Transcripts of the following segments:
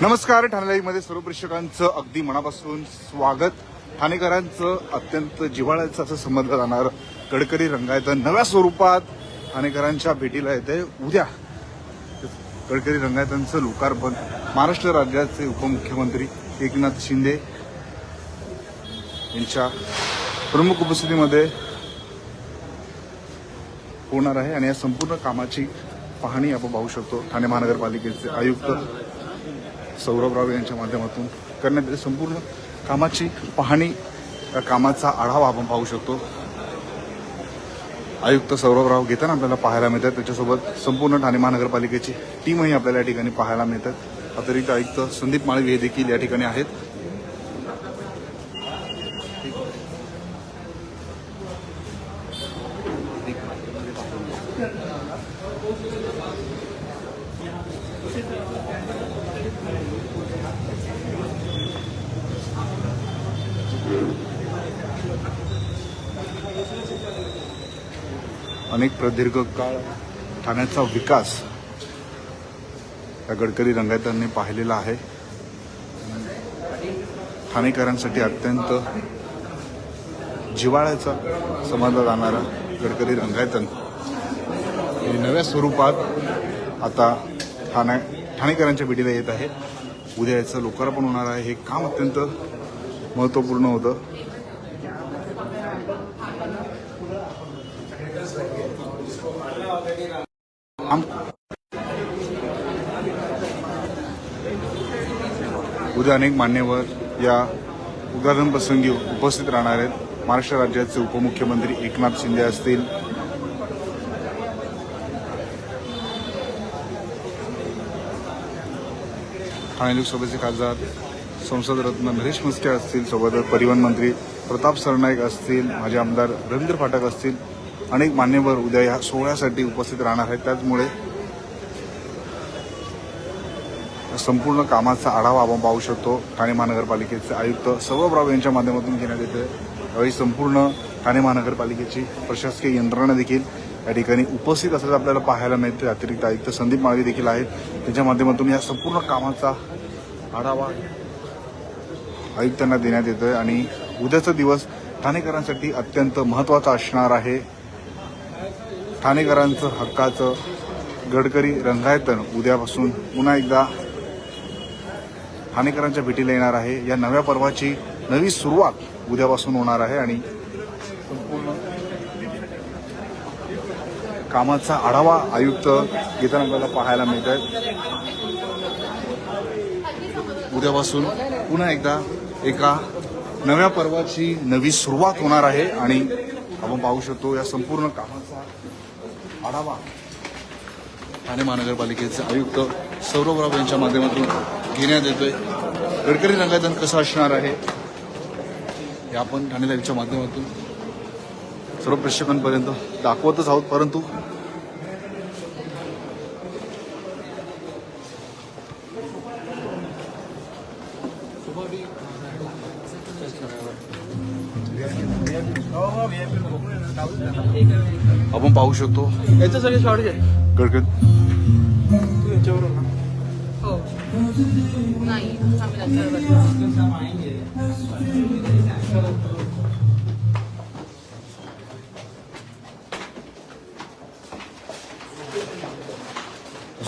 नमस्कार ठाणे सर्व प्रेक्षकांचं अगदी मनापासून स्वागत. ठाणेकरांचं अत्यंत जिव्हाळ्याचं असं समजलं जाणार गडकरी रंगायतं नव्या स्वरूपात ठाणेकरांच्या भेटीला येते उद्या गडकरी रंगायतांचं लोकार्पण महाराष्ट्र राज्याचे उपमुख्यमंत्री एकनाथ शिंदे यांच्या प्रमुख उपस्थितीमध्ये होणार आहे. आणि या संपूर्ण कामाची पाहणी आपण पाहू शकतो. ठाणे महानगरपालिकेचे आयुक्त सौरभराव यांच्या माध्यमातून करण्यात येते. संपूर्ण कामाची पाहणी कामाचा आढावा आपण पाहू शकतो. आयुक्त सौरभराव घेताना आपल्याला पाहायला मिळतात. त्याच्यासोबत संपूर्ण ठाणे महानगरपालिकेची टीमही आपल्याला या ठिकाणी पाहायला मिळतात. अतिरिक्त आयुक्त संदीप माळवी हे देखील या ठिकाणी आहेत. अनेक प्रदीर्घ काळ ठाण्याचा विकास या गडकरी रंगायतांनी पाहिलेला आहे. ठाणेकरांसाठी अत्यंत जिवाळ्याचा समजला जाणारा गडकरी रंगायतन. हे नव्या स्वरूपात आता ठाणे ठाणेकरांच्या भेटीला येत आहे. उद्या याचं लोकार्पण होणार आहे. हे काम अत्यंत महत्त्वपूर्ण होतं. उद्या अनेक मान्यवर या उद्घाटन प्रसंगी उपस्थित राहणार आहेत. महाराष्ट्र राज्याचे उपमुख्यमंत्री एकनाथ शिंदे असतील. ठाणे लोकसभेचे खासदार संसद रत्न नरेश म्हस्के असतील सोबतच परिवहन मंत्री प्रताप सरनाईक असतील माजी आमदार रवींद्र फाटक असतील. अनेक मान्यवर उद्या या सोहळ्यासाठी उपस्थित राहणार आहेत. त्याचमुळे संपूर्ण कामाचा आढावा आपण पाहू शकतो. ठाणे महानगरपालिकेचे आयुक्त सौरभराव यांच्या माध्यमातून घेण्यात येते यावेळी संपूर्ण ठाणे महानगरपालिकेची प्रशासकीय यंत्रणा देखील या ठिकाणी उपस्थित असल्याचं आपल्याला पाहायला मिळते अतिरिक्त आयुक्त संदीप माळवी देखील आहेत. त्यांच्या माध्यमातून या संपूर्ण कामाचा आढावा आयुक्तांना देण्यात येतोय. आणि उद्याचा दिवस ठाणेकरांसाठी अत्यंत महत्त्वाचा असणार आहे. ठाणेकरांचं हक्काचं गडकरी रंगायतन उद्यापासून पुन्हा एकदा ठाणेकरांच्या भेटीला येणार आहे. या नव्या पर्वाची नवी सुरुवात उद्यापासून होणार आहे आणि संपूर्ण कामाचा आढावा आयुक्त घेताना आपल्याला पाहायला मिळत आहे उद्यापासून पुन्हा एकदा एका नव्या पर्वाची नवी सुरुवात होणार आहे आणि आपण पाहू शकतो या संपूर्ण कामाचा आढावा. ठाणे महानगरपालिकेचे आयुक्त सौरभराव यांच्या माध्यमातून घेण्यात येतोय. गडकरी रंगायतन कसं असणार आहे? हे आपण ठाणे लाईव्हच्या माध्यमातून सर्व प्रेक्षकांपर्यंत दाखवतच आहोत. परंतु पाहू शकतो. याचं सगळे शॉर्ट घे तू ना. हो. नाही आम्ही नंतर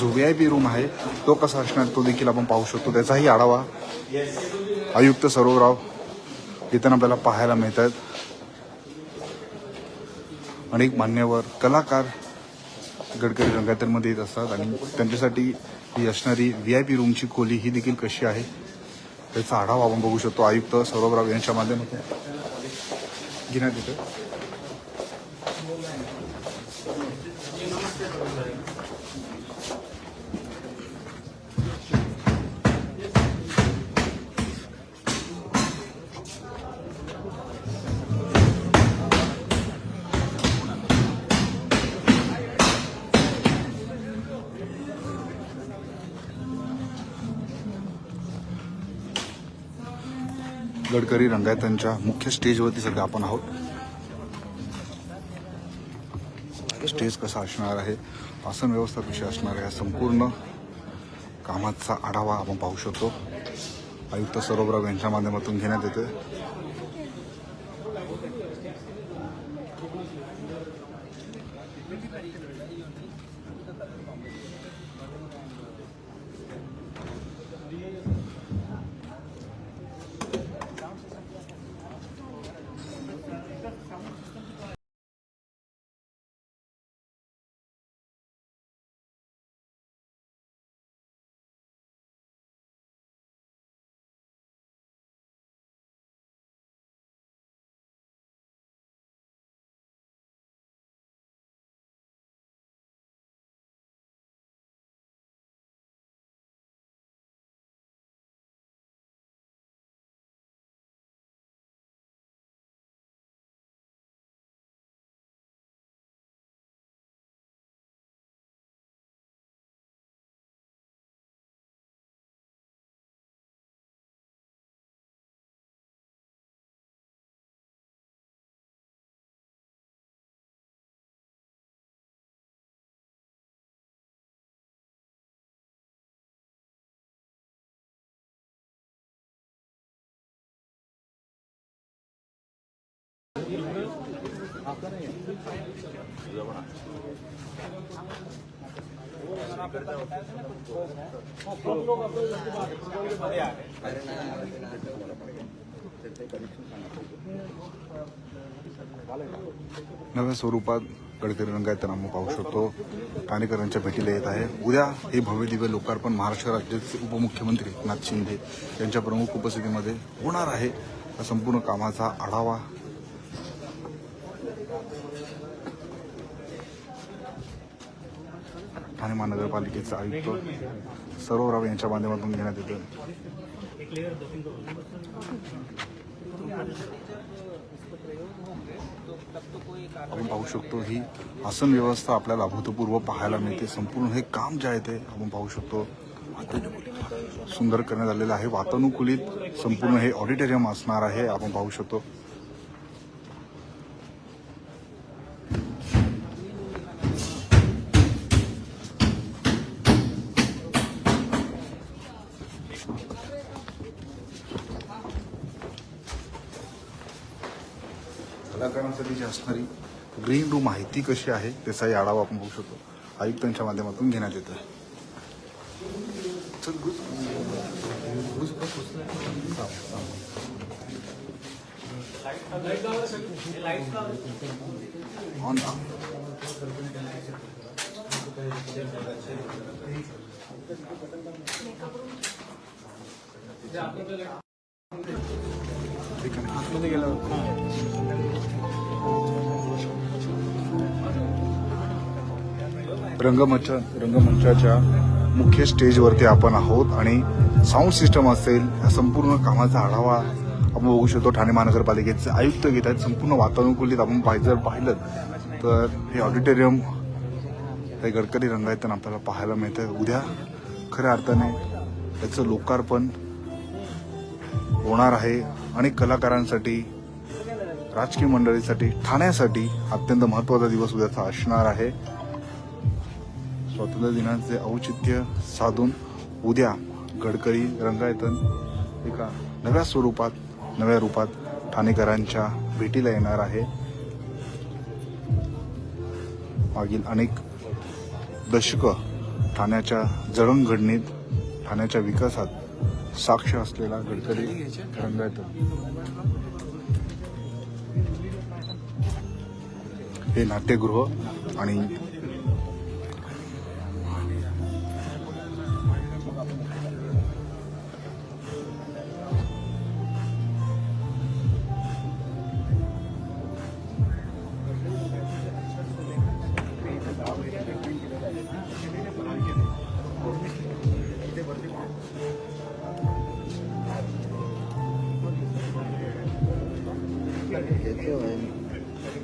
जो व्ही आय पी रूम आहे तो कसा असणार तो देखील आपण पाहू शकतो. त्याचाही आढावा आयुक्त सरोवराव इथं आपल्याला पाहायला मिळत आहेत अनेक मान्यवर कलाकार गडकरी रंगायतमध्ये येत असतात आणि त्यांच्यासाठी ही असणारी व्ही आय पी रूमची खोली ही देखील कशी आहे त्याचा आढावा आपण बघू शकतो. आयुक्त सौरभराव यांच्या माध्यमातून. घेण्यात येतं गडकरी रंगायतांच्या मुख्य स्टेजवरती सध्या आपण आहोत. स्टेज कसा असणार आहे? आसन व्यवस्था कशी असणार आहे? या संपूर्ण कामाचा आढावा आपण पाहू शकतो. आयुक्त सरोबराव यांच्या माध्यमातून घेण्यात येते नव्या स्वरूपात गडकरी रंगायत आम्ही पाहू शकतो. कानेकरांच्या भेटीला येत आहे. उद्या हे भव्य दिव्य लोकार्पण महाराष्ट्र राज्याचे उपमुख्यमंत्री एकनाथ शिंदे यांच्या प्रमुख उपस्थितीमध्ये होणार आहे. संपूर्ण कामाचा आढावा ठाणे महानगरपालिकेचे आयुक्त सरोवराव यांच्या माध्यमातून घेण्यात येतं आपण पाहू शकतो ही आसन व्यवस्था आपल्याला अभूतपूर्व पाहायला मिळते. संपूर्ण हे काम जे आहे ते आपण पाहू शकतो. सुंदर करण्यात आलेलं आहे. वातानुकूलित संपूर्ण हे ऑडिटोरियम असणार आहे आपण पाहू शकतो. कलाकारांसाठी जी असणारी ग्रीन रूम आहे ती कशी आहे त्याचाही आढावा आपण बघू शकतो. आयुक्तांच्या माध्यमातून घेण्यात येत आहे ऑन ठीक आहे आतमध्ये गेल्यावर रंगमंच रंगमंचाच्या मुख्य स्टेजवरती आपण आहोत आणि साऊंड सिस्टम असेल या संपूर्ण कामाचा आढावा आपण बघू शकतो ठाणे महानगरपालिकेचे आयुक्त घेत आहेत. संपूर्ण वातानुकूलित आपण पाहिजे जर पाहिलं तर हे ऑडिटोरियम हे गडकरी रंगायतन आपल्याला पाहायला मिळतं उद्या खऱ्या अर्थाने त्याचं लोकार्पण होणार आहे अनेक कलाकारांसाठी राजकीय मंडळीसाठी ठाण्यासाठी अत्यंत महत्त्वाचा दिवस उद्याचा असणार आहे. स्वातंत्र्य दिनाचे औचित्य साधून उद्या गडकरी रंगायतन एका नव्या स्वरूपात नव्या रूपात ठाणेकरांच्या भेटीला येणार आहे. मागील अनेक दशकं ठाण्याच्या जडणघडणीत ठाण्याच्या विकासात साक्ष असलेला गडकरी रंगायत हे नाट्यगृह आणि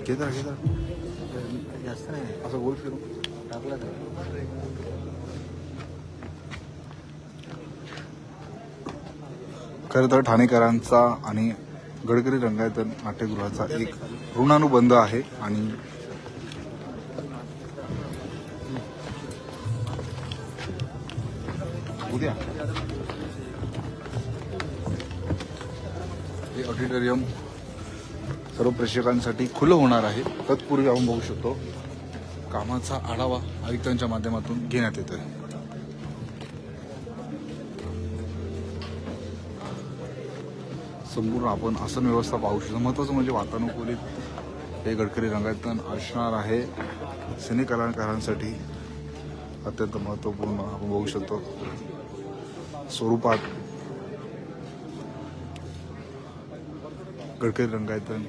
घेता घेता जास्त नाही असं गोल फिरू टाकला खरं तर ठाणेकरांचा आणि गडकरी रंगायतन नाट्यगृहाचा एक ऋणानुबंध आहे आणि उद्या हे ऑडिटोरियम सर्व प्रेक्षकांसाठी खुलं होणार आहे. तत्पूर्वी आपण बघू शकतो कामाचा आढावा आयुक्तांच्या माध्यमातून घेण्यात येतोय. संपूर्ण आपण आसन व्यवस्था पाहू शकतो. महत्वाचं म्हणजे वातानुकूलित हे गडकरी रंगायतन असणार आहे. सिने कलाकारांसाठी अत्यंत महत्त्वपूर्ण आपण बघू शकतो. स्वरूपात गडकरी रंगायतन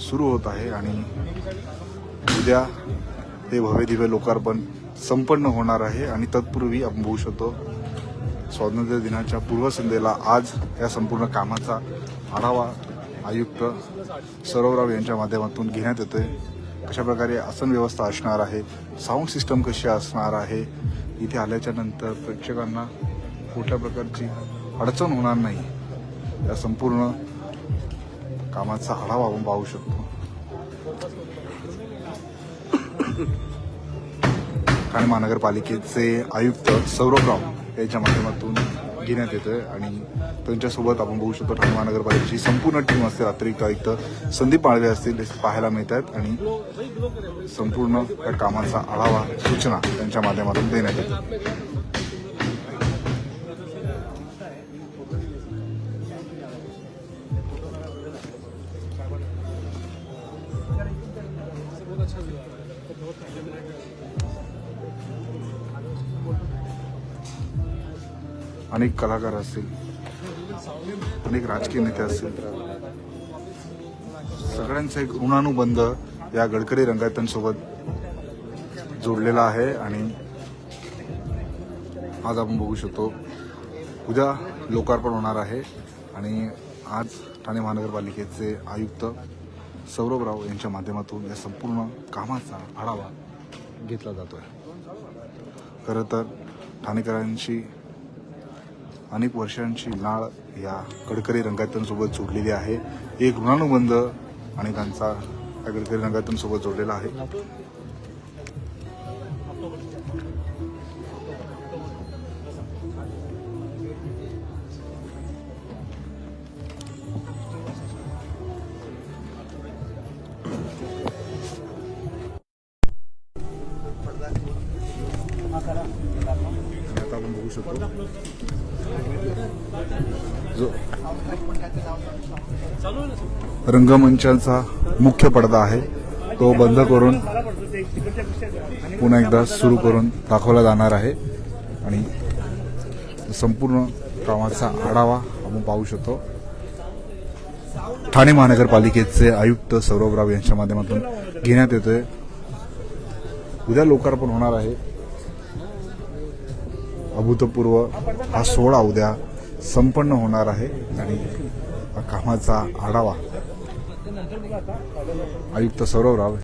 सुरू होत आहे आणि उद्या ते भव्य दिव्य लोकार्पण संपन्न होणार आहे आणि तत्पूर्वी आपण होऊ शकतो स्वातंत्र्य दिनाच्या पूर्वसंध्येला आज या संपूर्ण कामाचा आढावा आयुक्त सरोवराव यांच्या माध्यमातून घेण्यात येतोय. कशा प्रकारे आसन व्यवस्था असणार आहे साऊंड सिस्टम कशी असणार आहे इथे आल्याच्यानंतर प्रेक्षकांना कुठल्या प्रकारची अडचण होणार नाही या संपूर्ण कामाचा आढावा आपण पाहू शकतो. ठाणे महानगरपालिकेचे आयुक्त सौरभराव यांच्या माध्यमातून घेण्यात येतोय आणि त्यांच्यासोबत आपण बघू शकतो ठाणे महानगरपालिकेची संपूर्ण टीम असते. अतिरिक्त आयुक्त संदीप पाळवे असतील पाहायला मिळत आहेत आणि संपूर्ण कामाचा आढावा सूचना त्यांच्या माध्यमातून देण्यात येतो. अनेक कलाकार असतील अनेक राजकीय नेते असतील. सगळ्यांचा एक ऋणानुबंध या गडकरी रंगायतांसोबत जोडलेला आहे आणि आज आपण बघू शकतो उद्या लोकार्पण होणार आहे आणि आज ठाणे महानगरपालिकेचे आयुक्त सौरभराव यांच्या माध्यमातून या संपूर्ण कामाचा आढावा घेतला जातोय. खरं तर ठाणेकरांशी अनेक वर्षांची नाळ या गडकरी रंगायतांसोबत जोडलेली आहे. एक ऋणानुबंध आणि त्यांचा या गडकरी रंगायतांसोबत जोडलेला आहे. बघू शकतो. जो रंगमंचाचा मुख्य पडदा आहे. तो बंद करून पुन्हा एकदा सुरू करून दाखवला जाणार आहे. आणि संपूर्ण कामाचा आढावा आपण पाहू शकतो. ठाणे महानगरपालिकेचे आयुक्त सौरभराव यांच्या माध्यमातून घेण्यात येतोय. उद्या लोकार्पण होणार आहे. अभूतपूर्व हा सोहळा उद्या संपन्न होणार आहे आणि कामाचा आढावा. आयुक्त सौरवराव